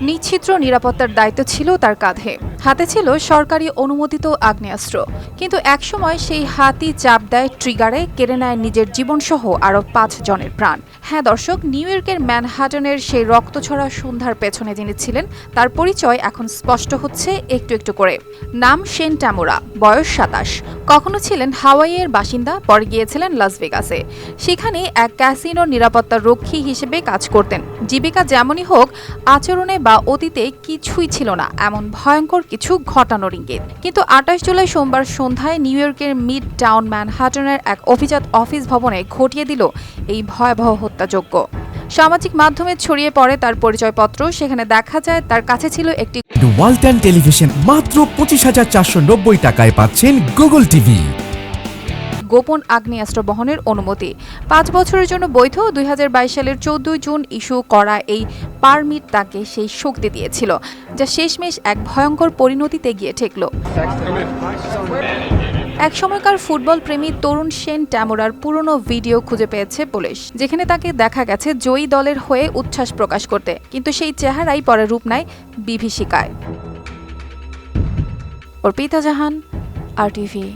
নিচ্ছিদ্র নিরাপত্তার দায়িত্ব ছিল তার কাঁধে। হাতে ছিল সরকারি অনুমোদিত আগ্নেয়াস্ত্র। কিন্তু একসময় সেই হাতি চাপ দেয় ট্রিগারে, কেড়ে নেয় নিজের জীবনসহ আরও পাঁচ জনের প্রাণ। হ্যাঁ দর্শক, নিউ ইয়র্কের ম্যানহাটনের সেই রক্তছড়া সন্ধ্যার পেছনে যিনি ছিলেন, তার পরিচয় এখন স্পষ্ট হচ্ছে একটু একটু করে। নাম সেন্টামোরা ট্যামোরা বয়স সাতাশ। কখনো ছিলেন হাওয়াইয়ের বাসিন্দা, পরে গিয়েছিলেন লাস ভেগাসে। সেখানে এক ক্যাসিনোর নিরাপত্তা রক্ষী হিসেবে কাজ করতেন। জীবিকা যেমনই হোক, আচরণে বা অতীতে কিছুই ছিল না। এমন ভয়ঙ্কর কিছু ঘটানোর ইঙ্গিত কিন্তু আঠাশ জুলাই সোমবার সন্ধ্যায় নিউ ইয়র্কের মিড টাউন ম্যানহাটনের এক অভিজাত অফিস ভবনে ঘটিয়ে দিল এই ভয়াবহ হত্যাযজ্ঞ। সামাজিক মাধ্যমে ছড়িয়ে পড়ে তার পরিচয়পত্র। সেখানে দেখা যায় তার কাছে ছিল একটি ওয়ালটন টেলিভিশন মাত্র পঁচিশ হাজার চারশো নব্বই টাকায় পাচ্ছেন গুগল টিভি গোপন আগ্নেয়াস্ত্র বহনের অনুমতি। পাঁচ বছরের জন্য বৈধ দুই হাজার বাইশ সালের চোদ্দই জুন ইস্যু করা এই পারমিট তাকে সেই শক্তি দিয়েছিল যা শেষমেশ এক ভয়ঙ্কর পরিণতিতে গিয়ে ঠেকল। এক সময়কার ফুটবল প্রেমী তরুণ সেন ট্যামোরার পুরনো ভিডিও খুঁজে পেয়েছে পুলিশ, যেখানে তাকে দেখা গেছে জয়ী দলের হয়ে উচ্ছ্বাস প্রকাশ করতে, কিন্তু সেই চেহারাই পরে রূপ নেয় বিভীষিকায়। অর্পিতা জাহান, আর টিভি।